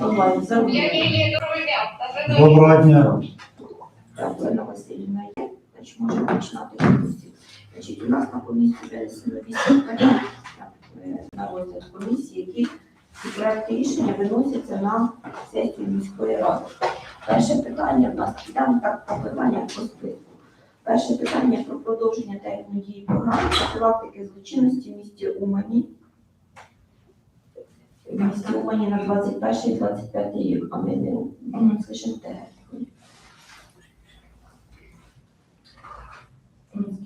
Буває, Доброго дня. Олена Васильівна є, значить можемо починати. Значить, у нас на комісії винесено вісім е, на розгляд комісії, які ці проекти рішення виносяться на сесію міської ради. Перше питання в нас підемо так по питаннях по списку. Перше питання про продовження терміну дії програми профілактики злочинності в місті Умані. В місті Умані на 21-25 рік, а ми не не те.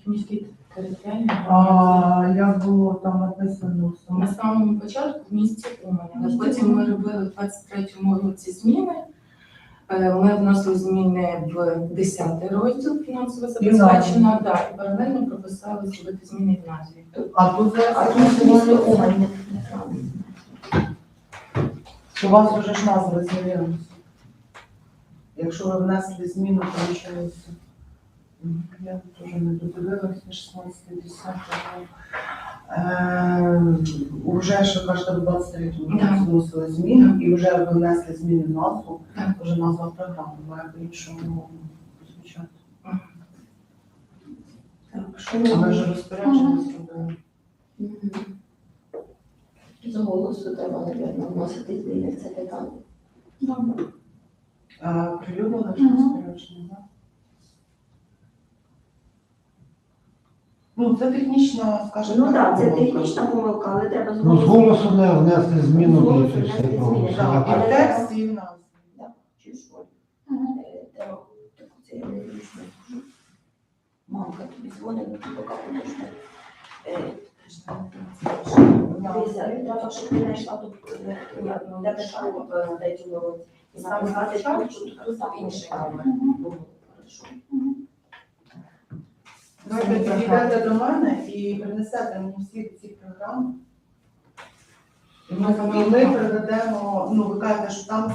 Міський територіальний А як було там написано на самому? початку в місті Умані. Але потім ми робили в 23-му році зміни. Е, Ми вносили зміни в 10 розділ фінансово забезпечено, да, і паралельно прописали зробити зміни в назві. А тут А тут в місті Умані. У вас вже ж назва змінилася. Якщо ви внесли зміну, то виходить. Я теж не додивилася 16 10 Е, Уже, що кажете, в 23 Да. році вносили зміни, і вже ви внесли зміни в назву, Так. вже назва програми має по-іншому звучати. Так, що ми вже розпорядження зробили. З голосу треба, напевно, вносити зміни в це питання. А, Прилюднили вже Мгм. розпорядження, так? Ну, це технічно, скажімо Ну так, це помилка. технічна помилка, але треба з Ну, з голосу. голосу не внесли З зміну голосу більше внесли все зміни, проголосувати. Так, а текст і в назві. Чи що? Е, Треба, так це я не зручно. Мамка тобі дзвонить, ну ти поки подожди. Треба, щоб ти знайшла тут, як, ну, де ти школу третьому році. І Саме спочатку, що тут інший. Мгм. Давайте підійдете до мене і принесете мені всі ці програми. Ми, і ми переведемо, ну ви кажете, що там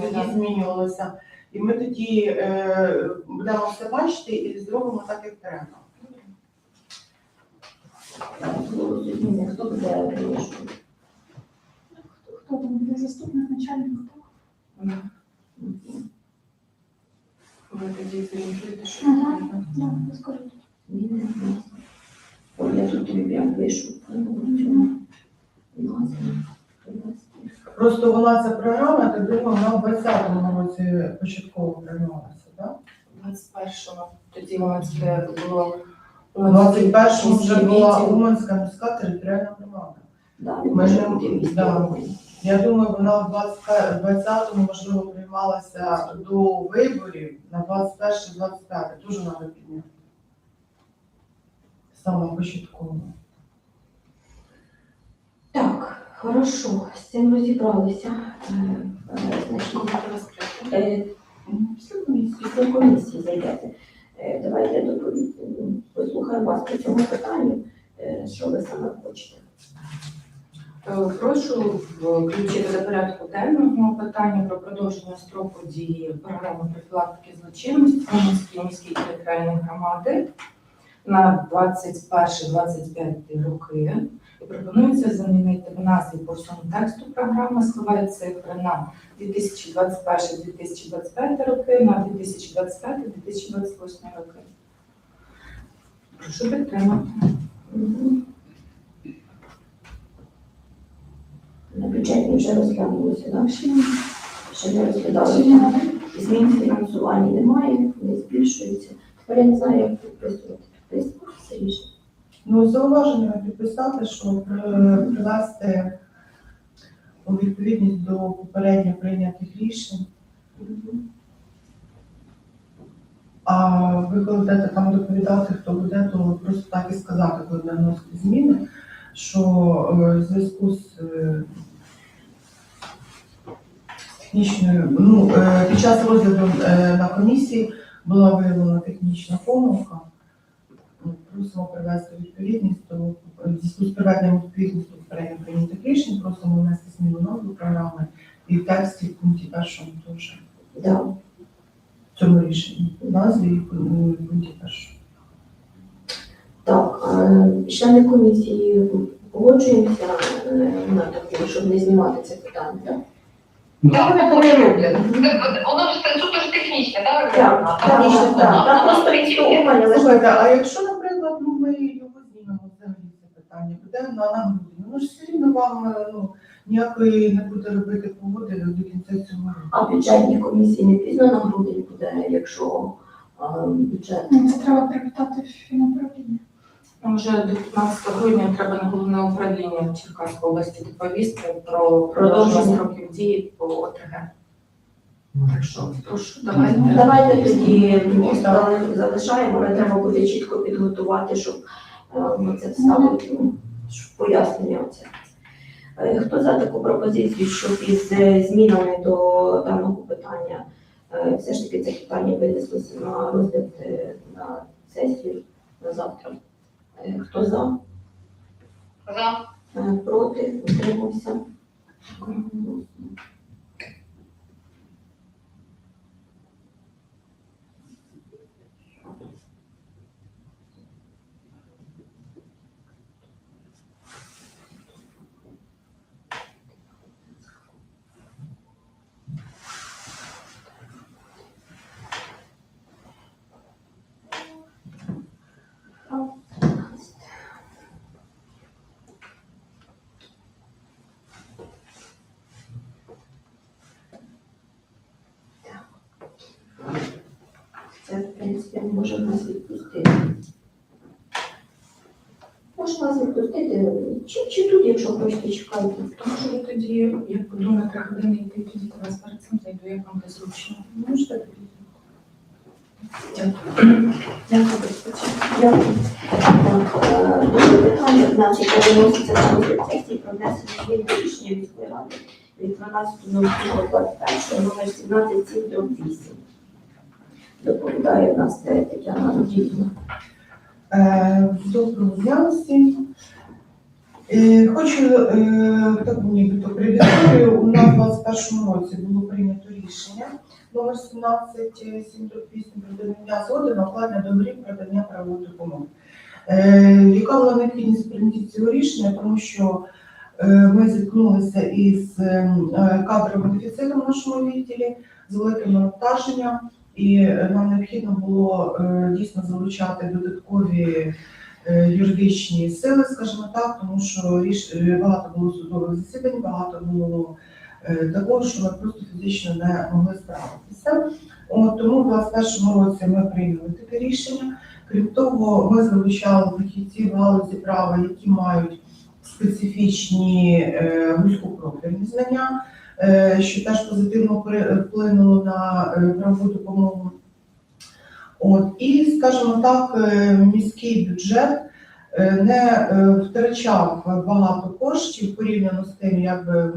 тоді змінювалося. І ми тоді е, будемо все бачити і зробимо так, як треба. Так, зміни, хто буде вирішувати? Хто там буде заступник начальника? Ви тоді зорієнтуєте, що Ага. потрібно. Да, розкажіть. Я тут тобі прям пишу. Просто вона ця програма, так думаю, вона в 20-му році початково приймалася, так? У 21-му тоді у нас це було У 21-му вже була. Уманська міська територіальна громада. Да, Ми не- да. Я думаю, вона в 20 20-му, можливо, приймалася до виборів на 21-25. Дуже треба підняти. Саме початково. Так, хорошо, з цим розібралися. Е, е, Значить, е, після комісії зайдете. Е, Давайте доповідь, послухаємо вас по цьому питанню, е, що ви саме хочете. Е, Прошу включити до порядку денного питання про продовження строку дії програми профілактики злочинності міській територіальної громади на 21-25 роки. І пропонується замінити в назві по всьому тексту програми слова і цифри на 2021-2025 роки, на 2025-2028 роки. Прошу підтримати. На бюджетні вже розглянулося, так? Ще не розглядали. Змін в фінансуванні немає, не збільшується. Тепер я не знаю, як підписувати. Ну, зауваження підписати, що при- привести у відповідність до попередньо прийнятих рішень. А ви коли будете там доповідати, хто буде, то просто так і сказати, коли буде вносити зміни, що е, в зв'язку з е, технічною, ну, е, під час розгляду е, на комісії була виявлена технічна помилка. Ну, Просимо привести відповідність до зв'язку з приведенням попередньо прийнятих рішень, просимо внести зміну назву програми і в тексті в пункті першому теж Да. в цьому рішенні. В назві і в пункті першому. Так, е, члени комісії погоджуємося е, на таке, щоб не знімати це питання, так? Вони? Воно ж це ж технічне, так? Так, технічно, так. Там просто відстукування, але ж Слухайте, а якщо, наприклад, ну ми його знімемо взагалі це питання, буде на на грудні, ну ж все рівно вам е, ну, ніякої не буде робити погоди до кінця цього року. а бюджетні комісії не пізно на грудень буде, якщо а, бюджет. Ну, Це треба привітати фінуправління. Вже до 15 грудня треба на головне управління Черкаської області доповісти про продовження Продовження. строків дії по ОТГ. Так що, прошу, давайте. Ну, Давайте тоді зали- залишаємо, але треба буде чітко підготувати, щоб е, ми це вставити, ну, щоб пояснення оце. Е, Хто за таку пропозицію, щоб із е, змінами до даного питання е, все ж таки це питання винеслося на розгляд е, на сесію на завтра? Е, Хто за? За. Е, Проти? Утримався? Принципі, може нас відпустити. Може нас відпустити, чи, чи тут, якщо хочете, чекайте. Тому що ви тоді, як подумаю, три години йти, тоді до вас перед цим зайду, як вам буде зручно. Можете тоді? Дякую. Дякую, Дякую. Так, е, питання, значить, виноситься на розгляд сесії про внесення змін до рішення міської ради від 12.01.21 номер 17 до 8. Доповідає в нас е, Тетяна. Е, Доброго дня всім. Е, Хочу е, таку нібито предісторію. У нас у 2021 році було прийнято рішення номер 1778 про надання згоди на укладення договорів про надання правової допомоги. Е, Яка була необхідність прийняття цього рішення, тому що е, ми зіткнулися із е, кадровим дефіцитом в нашому відділі, з великим навантаженням, і нам необхідно було е, дійсно залучати додаткові е, юридичні сили, скажімо так, тому що е, багато було судових засідань, багато було такого, що ми просто фізично не могли справитися. От, тому в 2021 році ми прийняли таке рішення. Крім того, ми залучали фахівців галузі права, які мають специфічні вузькопрофільні знання, що теж позитивно вплинуло на е, правову допомогу. От, і, скажімо так, е, міський бюджет е, не е, втрачав багато коштів порівняно з тим, як би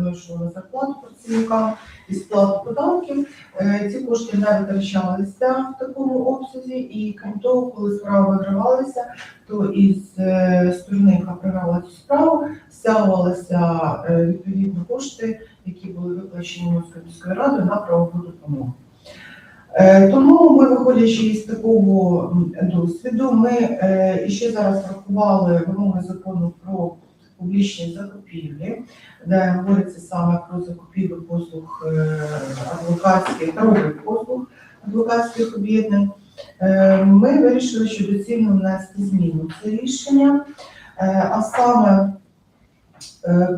зарплату працівникам і сплату податків. Е, Ці кошти не витрачалися в такому обсязі, і крім того, коли справи вигравалися, то із е, сторони, яка програла цю справу, стягувалися е, відповідно кошти, які були виплачені Московською міською радою на правову допомогу. Е, Тому ми, виходячи із такого досвіду, ми е, ще зараз врахували вимоги закону про публічні закупівлі, де говориться саме про закупівлю послуг е, адвокатських правових послуг адвокатських об'єднань. Ми вирішили, що доцільно внести зміну в це рішення, а саме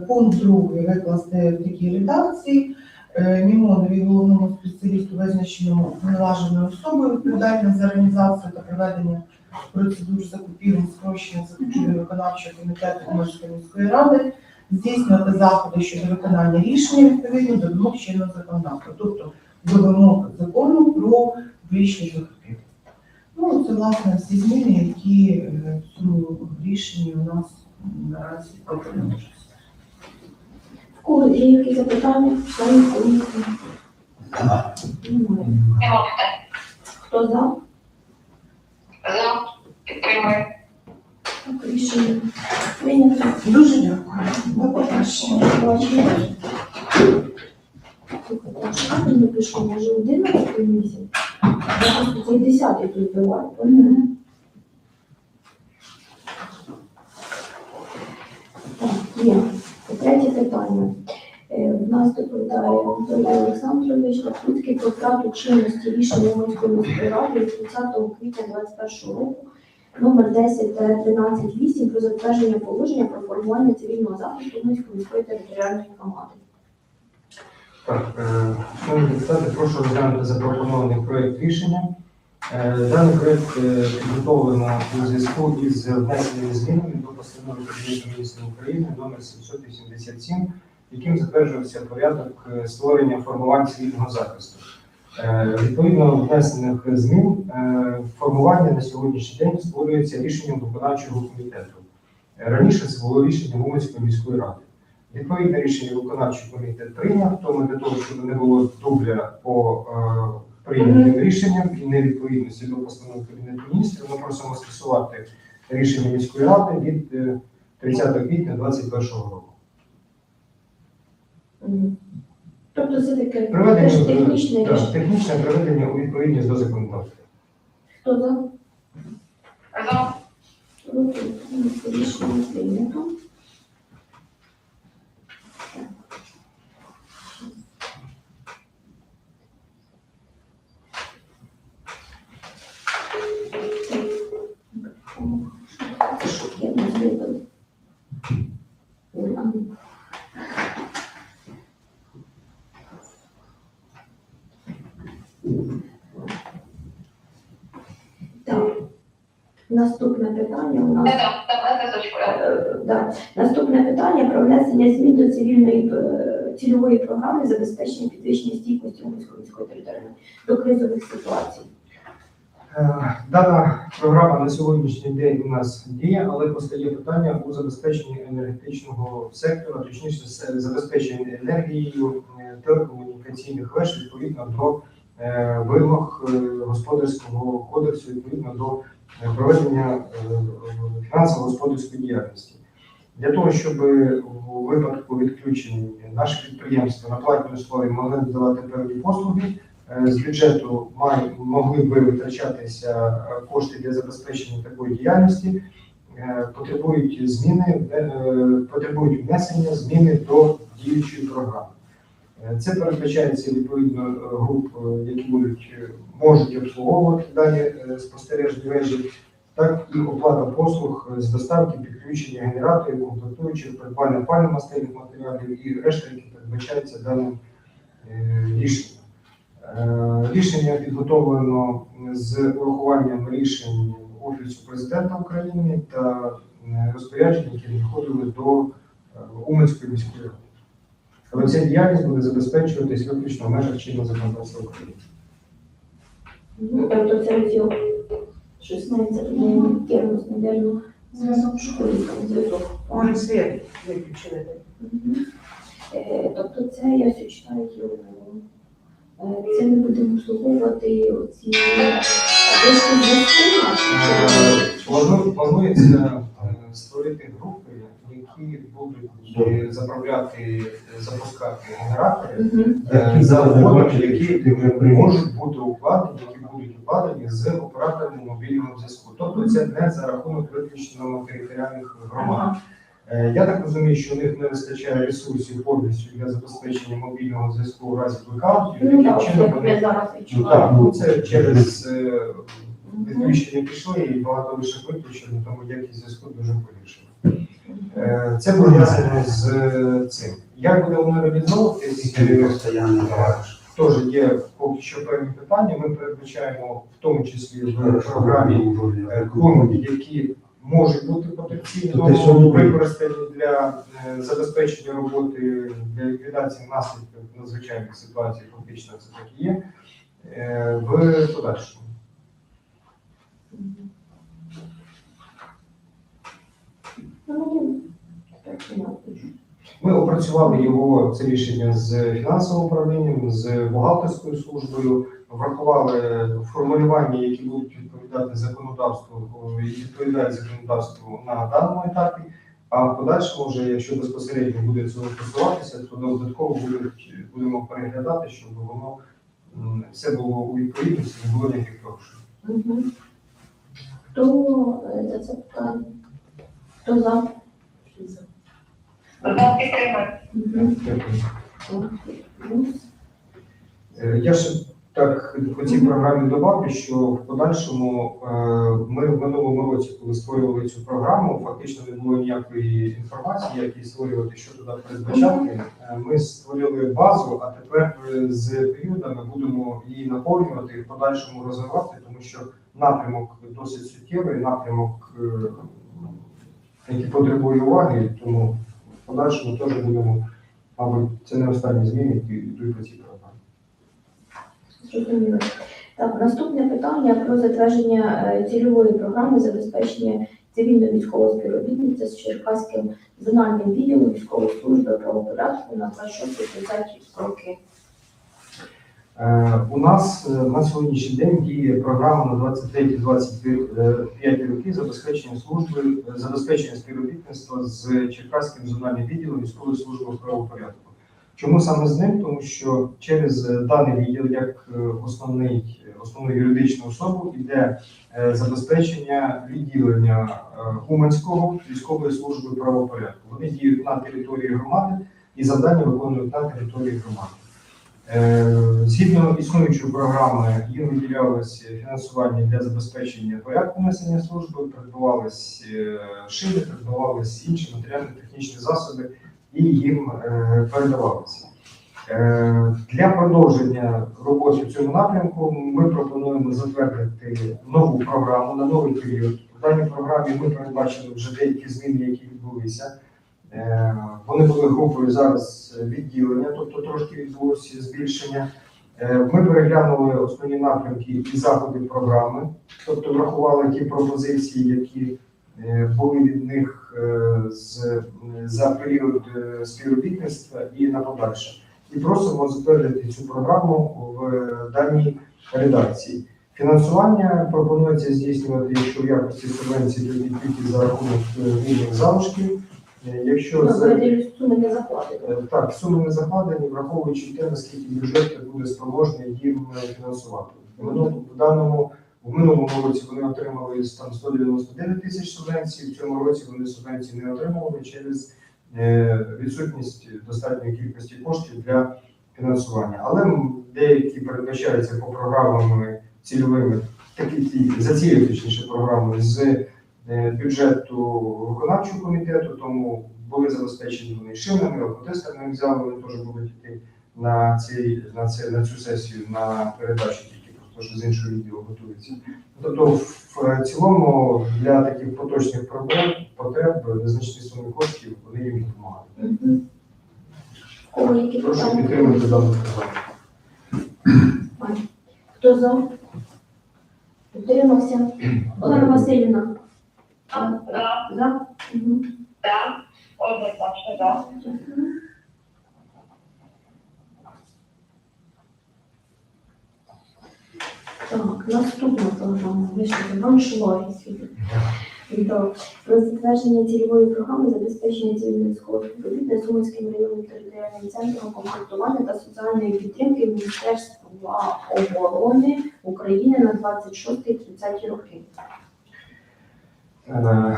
пункт другий викласти в такій редакції. Е, Мімонові головному спеціалісту визначеному повноваженою особою відповідальним за організацію та проведення процедур закупівель, спрощення закупівель виконавчого комітету Умерської міської ради, здійснювати заходи щодо виконання рішення відповідно до вимог чинного законодавства, тобто до вимог закону про публічні закупівлі. Ну, це власне всі зміни, які е, в цьому рішенні у нас наразі пропонуються. Кого є якісь запитання? Членів комісії? Немає. Нема питань. Хто за? За. Підтримую. Так, Рішення прийнято. Дуже дякую. До побачення. Слухайте, а ви не пишу, може 11 місяць? Я просто цей 10 тут биваю, пам'ятаєте? Так, є. Третє питання. Е, в нас доповідає Анатолій Олександрович Лапутський про втрату чинності рішення Уманської міської ради від 30 квітня 2021 року номер 10 138 про затвердження положення про формування цивільного захисту Уманської міської територіальної громади. Так, е, шановні депутати, прошу розглянути запропонований проект рішення. Е, Даний проект е, підготовлено у зв'язку із внесеними змінами до постанови Кабінету міністрів України номер 787, яким затверджувався порядок е, створення формувань цивільного захисту. Відповідно внесених змін формування на сьогоднішній день створюється рішенням виконавчого комітету. Раніше це було рішення Уманської міської ради. Відповідне рішення виконавчий комітет прийняв, тому для того, щоб не було дубля по прийнятим рішенням і невідповідності до постанови Кабінету міністрів, ми просимо скасувати рішення міської ради від е, 30 квітня 2021 року. Тобто це таке теж технічне так, рішення. технічне приведення у відповідність до законодавства. Хто за? За. Рішення прийнято. Це що ну. Так. Наступне питання у нас. Е, да. Наступне питання про внесення змін до цивільної е, цільової програми забезпечення підвищення стійкості Уманської міської територіальної до кризових ситуацій. Е, Дана програма на сьогоднішній день у нас діє, але постає питання у забезпеченні енергетичного сектора, точніше забезпечення енергією е, телекомунікаційних веж відповідно до е, вимог господарського кодексу, відповідно до проведення фінансово-господарської діяльності. Для того, щоб у випадку відключень наші підприємства на платній основі могли надавати певні послуги, з бюджету могли би витрачатися е, кошти для забезпечення такої діяльності, е, потребують зміни, е, потребують внесення зміни до діючої програми. Е, Це передбачається відповідно е, груп, е, які будуть е, можуть обслуговувати дані е, спостережні вежі, так і оплата послуг з доставки, підключення генераторів, комплектуючих, придбання пальномастильних матеріалів і решта, які передбачаються даним е, рішенням. Е, Рішення підготовлено з урахуванням рішень Офісу президента України та е, розпоряджень, які надходили до е, Уманської міської ради. Але ця діяльність буде забезпечуватись виключно в межах чинного законодавства України. Ну, Тобто це розділ 16, керівність, модерну Зв'язок. зв'язок. Он свет виключили. Тобто це я все читаю. Е, Це ми будемо обслуговувати оці. Плану- Планується е, створити групи, які будуть е, заправляти, запускати генератори Мгм. е, за угодами, які можуть бути укладені, які будуть укладені з операторами мобільного зв'язку. Тобто це не за рахунок виключно територіальних громад. Е, Я так розумію, що у них не вистачає ресурсів повністю для забезпечення мобільного зв'язку в разі блекаутів. Ну Таким так, чином вони зараз Ну так, ну це через е, відключення пішли і багато лише виключено, тому якість зв'язку дуже погіршена. Е, Це пов'язано з цим. Як буде воно реалізовуватись, теж є поки що певні питання. Ми передбачаємо в тому числі в програмі пункти, які можуть бути потенційно То використані для е, забезпечення роботи для ліквідації наслідків надзвичайних ситуацій, фактично це так і є, е, в подальшому. Ми опрацювали його це рішення з фінансовим управлінням, з бухгалтерською службою, врахували формулювання, які будуть відповідати законодавству, і відповідають законодавству на даному етапі. А в подальшому, вже якщо безпосередньо буде цього стосуватися, то додатково будемо переглядати, щоб воно все було у відповідності, не було ніяких порушень. Мгм. Хто е, за це питання? Хто за? Е, Я ще так по цій програмі добавлю, що в подальшому е, ми в минулому році, коли створювали цю програму, фактично не було ніякої інформації, як її створювати, що туди передбачати. Е, Ми створили базу, а тепер е, з періодами будемо її наповнювати і в подальшому розвивати, тому що напрямок досить суттєвий, напрямок, який потребує уваги, тому в подальшому теж будемо, мабуть, це не останні зміни, які йдуть по цій програмі. Зрозуміло. Так, наступне питання про затвердження е, цільової програми забезпечення цивільно-військового співробітництва з Черкаським зональним відділом військової служби правопорядку на 26-30 роки. Е, У нас е, на сьогоднішній день діє програма на 23-25 роки забезпечення служби, забезпечення співробітництва з Черкаським зональним відділом військової служби правопорядку. Чому саме з ним? Тому що через е, даний відділ, як е, основний, основну юридичну особу, йде е, забезпечення відділення е, Уманського військової служби правопорядку. Вони діють на території громади і завдання виконують на території громади. Е, Згідно існуючої програми, їм виділялося фінансування для забезпечення порядку несення служби, придбавались е, шини, придбавались інші матеріально-технічні засоби і їм е, передавалися. Е, Для продовження роботи в цьому напрямку ми пропонуємо затвердити нову програму на новий період. В даній програмі ми передбачили вже деякі зміни, які відбулися. Е, Вони були групою зараз відділення, тобто трошки відбулося збільшення. Ми переглянули основні напрямки і заходи програми, тобто врахували ті пропозиції, які були від них е, з, за період е, співробітництва і на подальше. І просимо затвердити цю програму в даній редакції. Фінансування пропонується здійснювати, якщо в якості субвенції, то тільки за рахунок е, вільних залишків. Е, Якщо Ну, за суми не. Е, Так, суми не закладені, враховуючи те, наскільки бюджет буде спроможний їм е, фінансувати. В минулому- В даному в минулому році вони отримали там 199 тисяч субвенцій. В цьому році вони субвенції не отримували через е, відсутність достатньої кількості коштів для фінансування. Але деякі передбачаються по програмам цільовими, такі за цією точніше програмою з е, бюджету виконавчого комітету, тому були забезпечені вони шинами, алкотестерним взяли, вони теж будуть йти на, цей, на, це, на цю сесію на передачу, що з іншого відділу готується. Тобто, в цілому для таких поточних проблем, потреб, незначні суми коштів, вони їм допомагають. Мгм. У Кого які Прошу підтримати дану програму. Хто за? Утримався? Олена Васильівна? За. За? Мгм. Да. Однозначно, да. Так, наступна програма. Вийшла світло. Так, про затвердження цільової програми забезпечення цивільно-військового співробітництва Сумським районним територіальним центром комплектування та соціальної підтримки Міністерства оборони України на 26-30 роки. Е,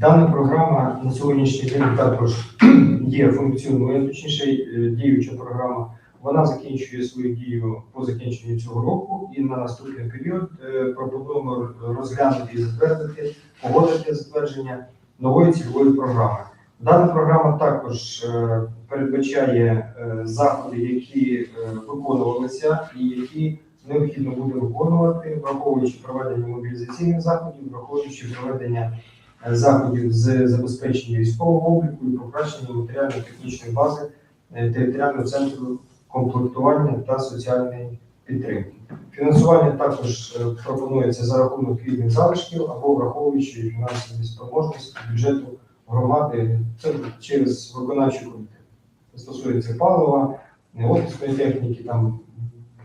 Дана програма на сьогоднішній день також є функціонує, точніше е, діюча програма. Вона закінчує свою дію по закінченню цього року і на наступний період е, пропонуємо розглянути і затвердити, погодити затвердження нової цільової програми. Дана програма також е, передбачає е, заходи, які виконувалися і які необхідно буде виконувати, враховуючи проведення мобілізаційних заходів, враховуючи проведення заходів з забезпечення військового обліку і покращення матеріально-технічної бази територіального центру комплектування та соціальної підтримки. Фінансування також е, пропонується за рахунок вільних залишків або враховуючи фінансові спроможності бюджету громади це через виконавчий комітет. Це стосується палива, е, офісної техніки, там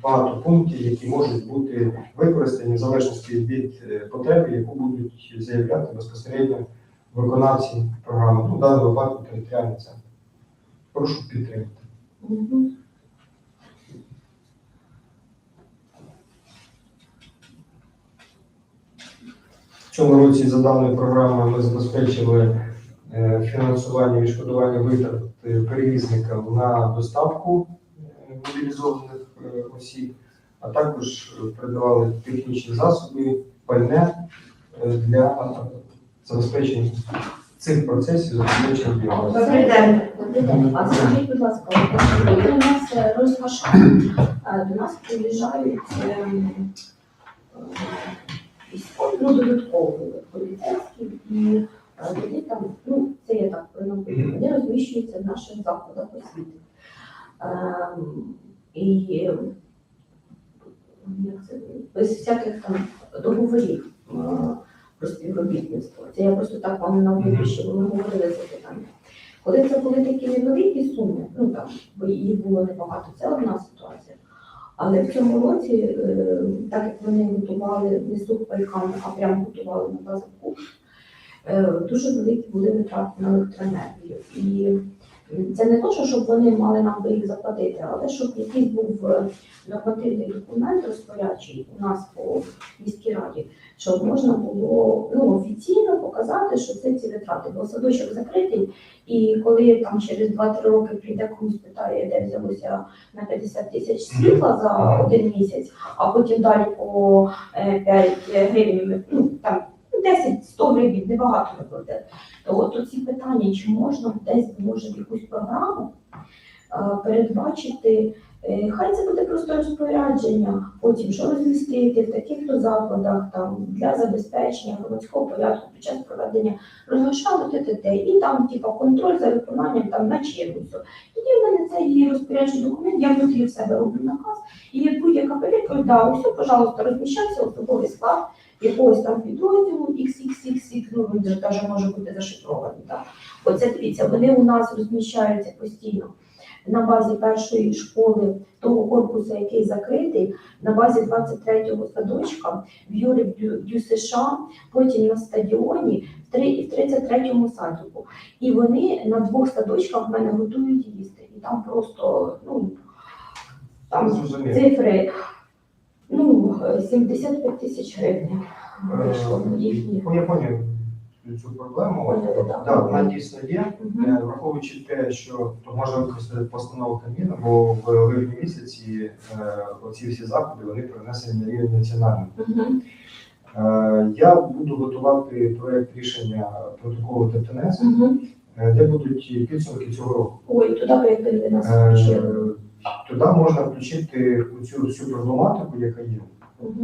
багато пунктів, які можуть бути використані в залежності від е, потреби, яку будуть заявляти безпосередньо виконавці програми, ну, в даному випадку територіальний центр. Прошу підтримати. В цьому році за даною програмою ми забезпечили е, фінансування відшкодування витрат е, перевізників на доставку е, мобілізованих осіб, а також придбали технічні засоби, пальне для забезпечення цих процесів забезпечення діяльності. Добрий день. А скажіть, будь ласка, у нас е, до нас приїжджають ем, військові, ну, додатково поліцейські, і е, вони там, ну, це я так принагодую, вони розміщуються в наших закладах освіти. Ем, І е, як це, без всяких там договорів е, про співробітництво. Це я просто так вам наводжу, щоб ви говорили це питання. Коли це були такі невеликі суми, ну там, бо їх було небагато, це одна ситуація. Але в цьому році, е, так як вони готували не сухпайками, а прямо готували на базовку, куш, дуже великі були витрати на електроенергію. І це не то, що щоб вони мали нам би їх заплатити, але щоб якийсь був е, нормативний документ розпорядчий у нас по міській раді, щоб можна було ну, офіційно показати, що це ці витрати. Бо садочок закритий, і коли там через 2-3 роки прийде комусь питає, де взялося на 50 тисяч світла за один місяць, а потім далі по е, 5 гривень, ну там 10-100 гривень, небагато не платить. То от ці питання, чи можна десь може в якусь програму е, передбачити, е, хай це буде просто розпорядження, потім що розмістити в таких то закладах там для забезпечення громадського порядку під час проведення розглашали ТТТ, і там, типа, контроль за виконанням там на червоцю. Тоді в мене це є розпоряджений документ, я внутрі в себе роблю наказ, і як будь-яка перевірка, да, усе, пожалуйста, розміщався особовий склад якогось там підрозділу XXXX, ну він же теж може бути зашифрований. Так. Оце дивіться, вони у нас розміщаються постійно на базі першої школи того корпусу, який закритий, на базі 23-го садочка, в Юрі США, потім на стадіоні, і в 33-му садіку. І вони на двох садочках в мене готують їсти. І там просто, ну, там Зрозуміло. цифри, ну, 75 тисяч гривень вийшло на їхні. Ну, я поняв цю проблему. Так. Вона дійсно є. Мгм. Е, Враховуючи те, що то можна використати постанову Кабміну, бо в липні місяці е, оці всі заходи вони перенесені на рівень національний. Мгм. Е, Я буду готувати проект рішення протоколу ТТНС, Мгм. е, де будуть підсумки цього року. Ой, туди якби нас Е, включили. Туди можна включити цю всю проблематику, яка є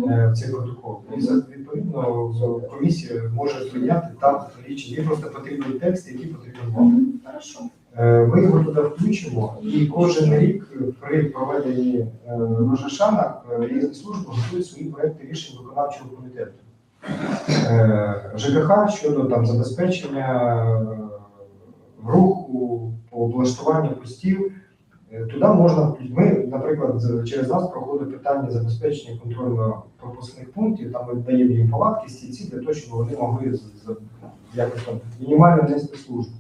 е, в цей протокол. І відповідно комісія може прийняти там рішення. Їй просто потрібний текст, який потрібен вам. Е, Ми його туди включимо, і кожен рік при проведенні е, Рожешана різні служби готують свої проекти рішень виконавчого комітету. ЖКХ щодо там забезпечення руху, по облаштуванню постів. Е, Туди можна включ- ми, наприклад, через нас проходить питання забезпечення контрольно-пропускних пунктів. Там ми даємо їм палатки, стільці для того, щоб вони могли якось там мінімально нести службу.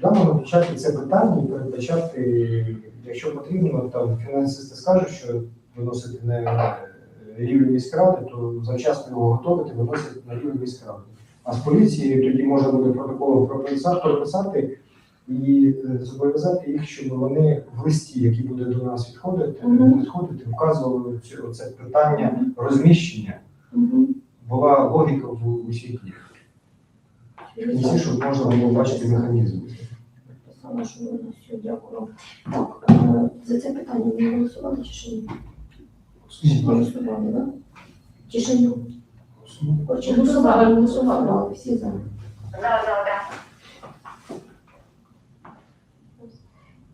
Туди можна включати це питання і передбачати, якщо потрібно, там фінансисти скажуть, що виносити на е, рівень міськради, то завчасно його готувати, виносити на рівень міськради. А з поліції тоді можна буде протоколом прописати і е, зобов'язати їх, щоб вони в листі, який буде до нас відходити, Мгм. відходити, вказували це питання розміщення. Мгм. Була логіка в усіх діях. І всі, щоб можна було бачити механізм. Дякую. Так, е, за це питання ми голосували чи ще ні? Голосували, так? Чи ще ні? Голосували, голосували, але всі за. Да, да, да.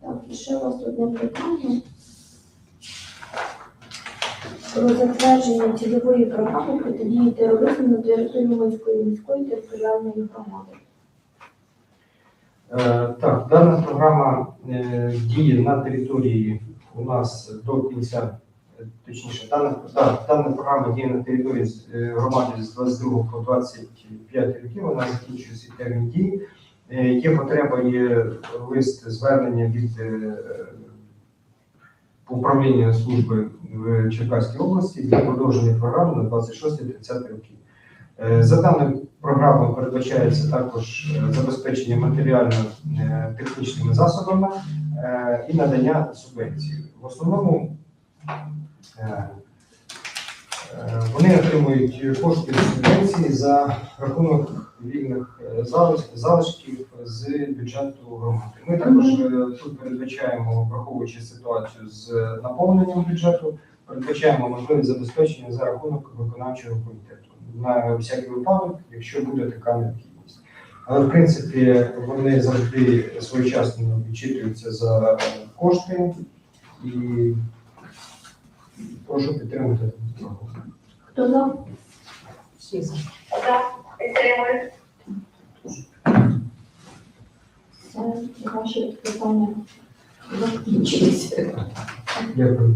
Так, ще у вас одне питання. Про затвердження цільової програми протидії тероризму на території Луганської міської територіальної громади. Е, Так, дана програма е, діє на території у нас до кінця, е, точніше, дана, да, дана програма діє на території громади з 22 по 25 років, вона закінчує свій термін дії. Е, Є потреба, є лист звернення від е, управління служби в Черкаській області для продовження програми на 26-30 роки. Е, За даною програмою передбачається також забезпечення матеріально-технічними засобами і надання субвенцій. В основному вони отримують кошти субвенції за рахунок вільних е, залишків з бюджету громади. Ми також е, тут передбачаємо, враховуючи ситуацію з наповненням бюджету, передбачаємо можливість забезпечення за рахунок виконавчого комітету на всякий випадок, якщо буде така необхідність. Але в принципі вони завжди своєчасно відчитуються за кошти і прошу підтримати. Хто за? Всі за. Підтримую. Це ваші питання закінчилися. Дякую.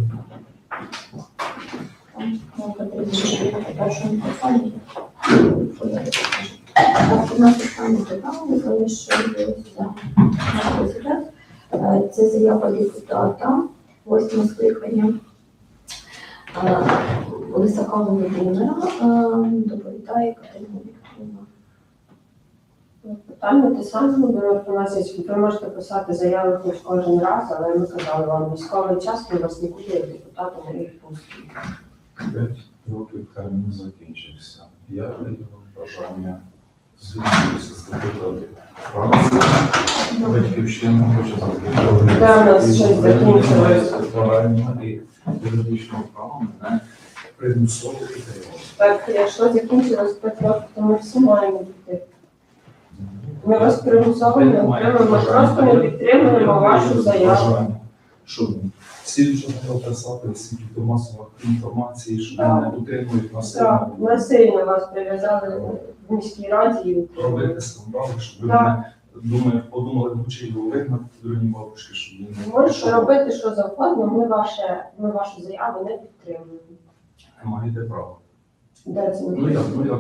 Потрібно ще по першому питанню. Так, у нас останнє питання залишилося на розгляд. Це заява депутата восьмого скликання е, Лисака Володимира. Е, Доповідає Катерина. Питання те у нас є, ви можете писати заяви хоч кожен раз, але ми казали вам, військовий час ми вас нікуди як депутата не відпустимо. П'ять років термін закінчився. Я даю бажання звільнитися з депутатів. Батьківщина хоче закінчити. Юридичного права мене примусово підтримувати. Так, якщо закінчилось 5 років, то ми всі маємо піти. Ми вас примусово не отримуємо, ми просто не підтримуємо вашу заяву. Всі вже написати, всі до масової інформації, що Так. мене утримують на Так, себе. ми сильно вас прив'язали в міській раді і. Робити скандали, щоб ви Так. мене думаю, подумали, ну чи його вигнати дурні бабушки, щоб він не Можете робити що завгодно, ми, ваше, ми вашу заяву не підтримуємо. маєте право. Де це Ну як, ну як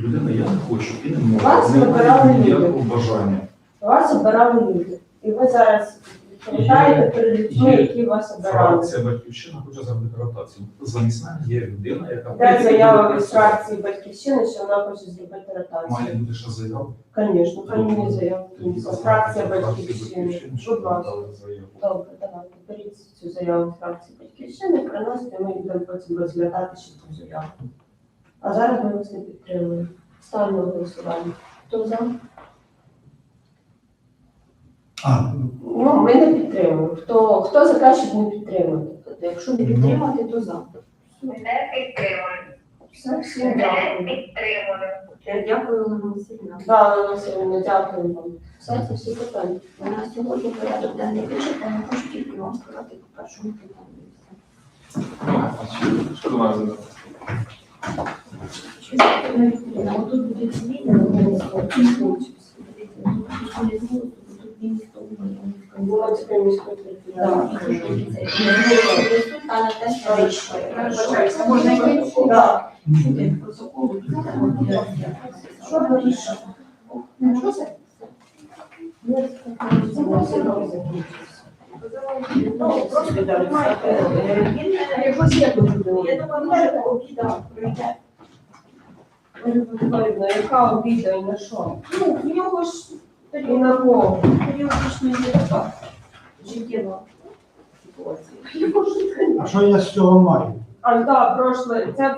людина, я не хочу і не можу. Вас не вибирали маю люди. ніякого бажання. Вас обирали люди. І ви зараз відповідаєте перед людьми, які вас обирали. Фракція батьківщина хоче зробити ротацію. Замість мене є людина, яка Де заява від фракції батьківщини, що вона хоче зробити має ротацію? бути ще заява. Звісно, прийміть заяву. Фракція батьківщини. Будь ласка. Добре, давайте. Беріть цю заяву фракції батьківщини, приносите, ми будемо потім розглядати ще ту заяву. А зараз ми вас не підтримуємо. Ставимо голосування. Хто за? Ну, ми не підтримуємо. Хто, хто за те, щоб не підтримати? Тобто, якщо не підтримати, то за. Не підтримую. Все, всім Не дякую. підтримую. Я Дякую, Олена Васильівна. Да, Олена Васильівна, дякую вам. Все, це всі питання. У нас сьогодні порядок денний вичерпаний, хочу тільки вам сказати по першому питанню. Що до задати? Ну, я думаю, я думаю, може обіда пройде. Видно, яка обіда і на що? Ну, в нього ж І на кого? періодично є така життєва ситуація. А що я з цього маю? А, так, прошле, це